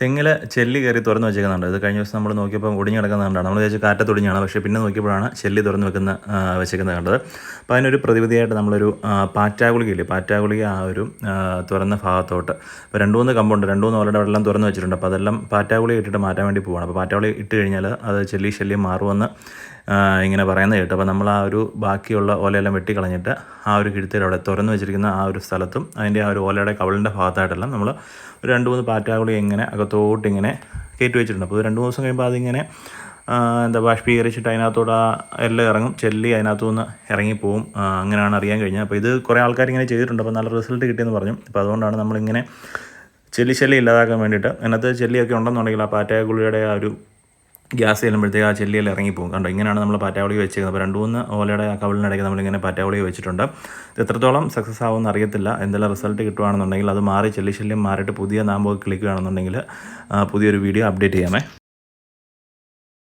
തെങ്ങിൽ ചെല്ലി കയറി തുറന്ന് വെച്ചേക്കുന്നുണ്ട്. ഇത് കഴിഞ്ഞ ദിവസം നമ്മൾ നോക്കിയപ്പോൾ ഒടിഞ്ഞു കിടക്കുന്നുണ്ടാണ് നമ്മൾ വിചാരിച്ചു കാറ്റ ഒടിഞ്ഞാണ് പക്ഷേ പിന്നെ നോക്കിയപ്പോഴാണ് ചെല്ലി തുറന്ന് വെക്കുന്ന വെച്ചേക്കുന്നത് കണ്ടത്. അപ്പോൾ അതിനൊരു പ്രതിവിധിയായിട്ട് നമ്മളൊരു പാറ്റാഗുളിക പാറ്റാഗുളികയില്ലേ പാറ്റാഗുളിക ആ ഒരു തുറന്ന ഭാഗത്തോട്ട് ഇപ്പോൾ രണ്ട് മൂന്ന് കമ്പുണ്ട്. രണ്ട് മൂന്ന് ഓലയുടെ വെള്ളം തുറന്ന് വെച്ചിട്ടുണ്ട്. അപ്പോൾ അതെല്ലാം പാറ്റാഗുളി ഇട്ടിട്ട് മാറ്റാൻ വേണ്ടി പോവാണ്. അപ്പോൾ പാറ്റാഗുളി ഇട്ട് കഴിഞ്ഞാൽ അത് ചെല്ലി ശല്യം മാറുമെന്ന് ഇങ്ങനെ പറയുന്നത് കേട്ടു. അപ്പോൾ നമ്മൾ ആ ഒരു ബാക്കിയുള്ള ഓലയെല്ലാം വെട്ടിക്കളഞ്ഞിട്ട് ആ ഒരു കിഴുത്തിൽ അവിടെ തുറന്ന് വെച്ചിരിക്കുന്ന ആ ഒരു സ്ഥലത്തും അതിന്റെ ആ ഒരു ഓലയുടെ കവളിന്റെ ഭാഗത്തായിട്ടെല്ലാം നമ്മൾ ഒരു രണ്ട് മൂന്ന് പാറ്റാഗുളി ഇങ്ങനെ അകത്തോട്ട് ഇങ്ങനെ കയറ്റി വെച്ചിട്ടുണ്ട്. അപ്പോൾ രണ്ട് ദിവസം കഴിയുമ്പോൾ അതിങ്ങനെ എന്താ ബാഷ്പീകരിച്ചിട്ട് അതിനകത്തോട് ആ എല്ലാം ഇറങ്ങും. ചെല്ലി അതിനകത്തു നിന്ന് ഇറങ്ങിപ്പോവും അങ്ങനെയാണ് അറിയാൻ കഴിഞ്ഞത്. അപ്പോൾ ഇത് കുറേ ആൾക്കാർ ഇങ്ങനെ ചെയ്തിട്ടുണ്ട്. അപ്പോൾ നല്ല റിസൾട്ട് കിട്ടിയെന്ന് പറഞ്ഞു. അപ്പോൾ അതുകൊണ്ടാണ് നമ്മളിങ്ങനെ ചെല്ലി ശല്യം ഇല്ലാതാക്കാൻ വേണ്ടിയിട്ട്. അതിനകത്ത് ചെല്ലിയൊക്കെ ഉണ്ടെന്നുണ്ടെങ്കിൽ ആ പാറ്റാഗുളിയുടെ ആ ഒരു ഗ്യാസ് ചെല്ലുമ്പോഴത്തേക്ക് ആ ചെല്ലിയിൽ ഇറങ്ങിപ്പോകും. കണ്ടോ ഇങ്ങനെയാണ് നമ്മൾ പാറ്റാവളി വെച്ചിരിക്കുന്നത് അപ്പോൾ രണ്ട് മൂന്ന് ഓലയുടെ കവളിനിടയ്ക്ക് നമ്മളിങ്ങനെ പാറ്റാവളി വെച്ചിട്ടുണ്ട്. എത്രത്തോളം സക്സസ് ആവുമെന്ന് അറിയത്തില്ല. എന്തെല്ലാം റിസൾട്ട് കിട്ടുകയാണെന്നുണ്ടെങ്കിൽ അത് മാറി ചെല്ലി ശല്യം മാറിയിട്ട് പുതിയ നാമ്പൊക്കെ കിളിക്കുകയാണെന്നുണ്ടെങ്കിൽ പുതിയൊരു വീഡിയോ അപ്ഡേറ്റ് ചെയ്യാമേ.